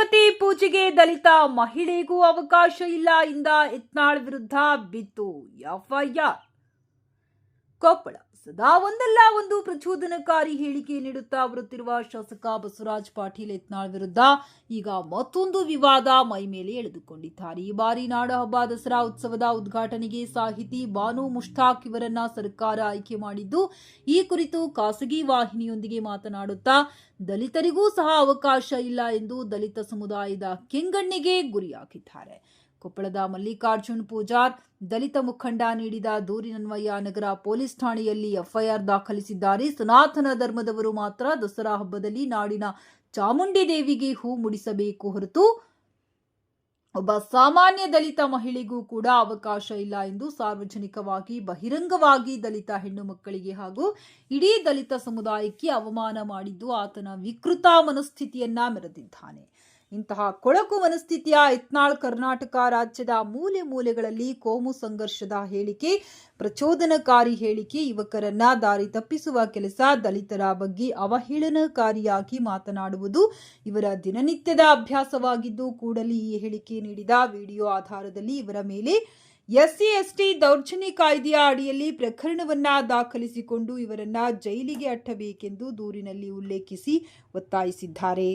ದೇವತೆ ಪೂಜೆಗೆ ದಲಿತ ಮಹಿಳೆಗೂ ಅವಕಾಶ ಇಲ್ಲ ಇಂದ ಯತ್ನಾಳ್ ವಿರುದ್ಧ ಬಿತ್ತು ಎಫ್ಐಆರ್. ಕೊಪ್ಪಳ ಸದಾ ಒಂದಲ್ಲ ಒಂದು ಪ್ರಚೋದನಕಾರಿ ಹೇಳಿಕೆ ನೀಡುತ್ತಾ ಬರುತ್ತಿರುವ ಶಾಸಕ ಬಸವರಾಜ್ ಪಾಟೀಲ್ ಯತ್ನಾಳ್ ವಿರುದ್ಧ ಈಗ ಮತ್ತೊಂದು ವಿವಾದ ಮೈ ಮೇಲೆ ಎಳೆದುಕೊಂಡಿದ್ದಾರೆ. ಈ ಬಾರಿ ನಾಡಹಬ್ಬ ದಸರಾ ಉತ್ಸವದ ಉದ್ಘಾಟನೆಗೆ ಸಾಹಿತಿ ಬಾನು ಮುಷ್ತಾಕ್ ಇವರನ್ನ ಸರ್ಕಾರ ಆಯ್ಕೆ ಮಾಡಿದ್ದು, ಈ ಕುರಿತು ಖಾಸಗಿ ವಾಹಿನಿಯೊಂದಿಗೆ ಮಾತನಾಡುತ್ತಾ, ದಲಿತರಿಗೂ ಸಹ ಅವಕಾಶ ಇಲ್ಲ ಎಂದು ದಲಿತ ಸಮುದಾಯದ ಕೆಂಗಣ್ಣಿಗೆ ಗುರಿಯಾಗಿದ್ದಾರೆ. ಕೊಪ್ಪಳದ ಮಲ್ಲಿಕಾರ್ಜುನ್ ಪೂಜಾರ್ ದಲಿತ ಮುಖಂಡ ನೀಡಿದ ದೂರಿನನ್ವಯ ನಗರ ಪೊಲೀಸ್ ಠಾಣೆಯಲ್ಲಿ ಎಫ್ಐಆರ್ ದಾಖಲಿಸಿದ್ದಾರೆ. ಸನಾತನ ಧರ್ಮದವರು ಮಾತ್ರ ದಸರಾ ಹಬ್ಬದಲ್ಲಿ ನಾಡಿನ ಚಾಮುಂಡಿ ದೇವಿಗೆ ಹೂ ಮುಡಿಸಬೇಕು ಹೊರತು ಒಬ್ಬ ಸಾಮಾನ್ಯ ದಲಿತ ಮಹಿಳೆಗೂ ಕೂಡ ಅವಕಾಶ ಇಲ್ಲ ಎಂದು ಸಾರ್ವಜನಿಕವಾಗಿ ಬಹಿರಂಗವಾಗಿ ದಲಿತ ಹೆಣ್ಣು ಮಕ್ಕಳಿಗೆ ಹಾಗೂ ಇಡೀ ದಲಿತ ಸಮುದಾಯಕ್ಕೆ ಅವಮಾನ ಮಾಡಿದ್ದು ಆತನ ವಿಕೃತ ಮನಸ್ಥಿತಿಯನ್ನ ಮೆರೆದಿದ್ದಾನೆ. ಇಂತಹ ಕೊಳಕು ಮನಸ್ಥಿತಿಯ ಇತ್ನಾಳ್ ಕರ್ನಾಟಕ ರಾಜ್ಯದ ಮೂಲೆ ಮೂಲೆಗಳಲ್ಲಿ ಕೋಮು ಸಂಘರ್ಷದ ಹೇಳಿಕೆ, ಪ್ರಚೋದನಕಾರಿ ಹೇಳಿಕೆ, ಯುವಕರನ್ನ ದಾರಿ ತಪ್ಪಿಸುವ ಕೆಲಸ ದಲಿತರ ಬಗ್ಗೆ ಅವಹೇಳನಕಾರಿಯಾಗಿ ಮಾತನಾಡುವುದು ಇವರ ದಿನನಿತ್ಯದ ಅಭ್ಯಾಸವಾಗಿದ್ದು, ಕೂಡಲೇ ಈ ಹೇಳಿಕೆ ನೀಡಿದ ವಿಡಿಯೋ ಆಧಾರದಲ್ಲಿ ಇವರ ಮೇಲೆ ಎಸ್ಸಿ ಎಸ್ಟಿ ದೌರ್ಜನ್ಯ ಕಾಯ್ದೆಯ ಅಡಿಯಲ್ಲಿ ಪ್ರಕರಣವನ್ನ ದಾಖಲಿಸಿಕೊಂಡು ಇವರನ್ನ ಜೈಲಿಗೆ ಅಟ್ಟಬೇಕೆಂದು ದೂರಿನಲ್ಲಿ ಉಲ್ಲೇಖಿಸಿ ಒತ್ತಾಯಿಸಿದ್ದಾರೆ.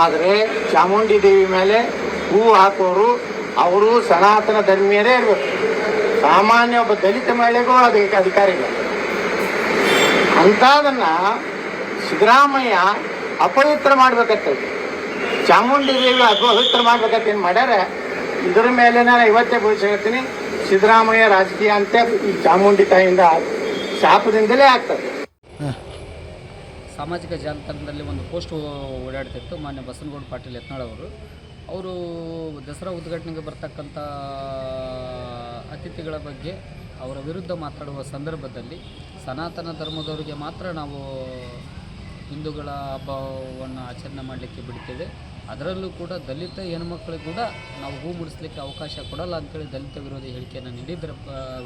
ಆದರೆ ಚಾಮುಂಡಿ ದೇವಿ ಮೇಲೆ ಹೂ ಹಾಕೋರು ಅವರು ಸನಾತನ ಧರ್ಮೀಯರೇ ಇರಬೇಕು. ಸಾಮಾನ್ಯ ಒಬ್ಬ ದಲಿತ ಮಹಿಳೆಗೂ ಅದಕ್ಕೆ ಅಧಿಕಾರ ಇಲ್ಲ? ಅಂಥದನ್ನ ಸಿದ್ದರಾಮಯ್ಯ ಅಪವಿತ್ರ ಮಾಡ್ಬೇಕತ್ತೈತಿ ಚಾಮುಂಡಿ ದೇವಿ ಅಪವಿತ್ರ ಮಾಡ್ಬೇಕತ್ತೇನು ಮಾಡ್ಯಾರ? ಇದ್ರ ಮೇಲೆ ನಾನು ಇವತ್ತೇ ಹೇಳ್ತೀನಿ ಸಿದ್ದರಾಮಯ್ಯ ರಾಜಕೀಯ ಅಂತ ಈ ಚಾಮುಂಡಿ ತಾಯಿಯಿಂದ ಶಾಪದಿಂದಲೇ ಆಗ್ತದೆ. ಸಾಮಾಜಿಕ ಜಾಲತಾಣದಲ್ಲಿ ಒಂದು ಪೋಸ್ಟ್ ಓಡಾಡ್ತಿತ್ತು ಮಾನ್ಯ ಬಸನಗೌಡ ಪಾಟೀಲ್ ಯತ್ನಾಳ್ ಅವರು. ಅವರು ದಸರಾ ಉದ್ಘಾಟನೆಗೆ ಬರ್ತಕ್ಕಂಥ ಅತಿಥಿಗಳ ಬಗ್ಗೆ ಅವರ ವಿರುದ್ಧ ಮಾತಾಡುವ ಸಂದರ್ಭದಲ್ಲಿ ಸನಾತನ ಧರ್ಮದವರಿಗೆ ಮಾತ್ರ ನಾವು ಹಿಂದೂಗಳ ಹಬ್ಬವನ್ನು ಆಚರಣೆ ಮಾಡಲಿಕ್ಕೆ ಬಿಡ್ತೇವೆ. ಅದರಲ್ಲೂ ಕೂಡ ದಲಿತ ಹೆಣ್ಮಕ್ಳಿಗೆ ಕೂಡ ನಾವು ಹೂ ಮುಡಿಸ್ಲಿಕ್ಕೆ ಅವಕಾಶ ಕೊಡಲ್ಲ ಅಂತೇಳಿ ದಲಿತ ವಿರೋಧಿ ಹೇಳಿಕೆಯನ್ನು ನೀಡಿದ್ದರ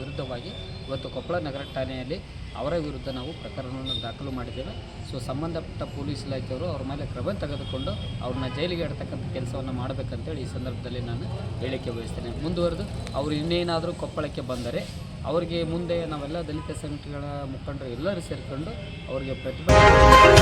ವಿರುದ್ಧವಾಗಿ ಇವತ್ತು ಕೊಪ್ಪಳ ನಗರ ಠಾಣೆಯಲ್ಲಿ ಅವರ ವಿರುದ್ಧ ನಾವು ಪ್ರಕರಣವನ್ನು ದಾಖಲು ಮಾಡಿದ್ದೇವೆ. ಸೊ, ಸಂಬಂಧಪಟ್ಟ ಪೊಲೀಸ್ ಇಲಾಖೆಯವರು ಅವ್ರ ಮೇಲೆ ಕ್ರಮ ತೆಗೆದುಕೊಂಡು ಅವ್ರನ್ನ ಜೈಲಿಗೆ ಇಡ್ತಕ್ಕಂಥ ಕೆಲಸವನ್ನು ಮಾಡಬೇಕಂತೇಳಿ ಈ ಸಂದರ್ಭದಲ್ಲಿ ನಾನು ಹೇಳಿಕೆ ಬಯಸ್ತೇನೆ ಮುಂದುವರೆದು ಅವರು ಇನ್ನೇನಾದರೂ ಕೊಪ್ಪಳಕ್ಕೆ ಬಂದರೆ ಅವರಿಗೆ ಮುಂದೆ ನಾವೆಲ್ಲ ದಲಿತ ಸಂಘಟನೆಗಳ ಮುಖಂಡರು ಎಲ್ಲರೂ ಸೇರಿಕೊಂಡು ಅವರಿಗೆ ಪ್ರತಿಭಟನೆ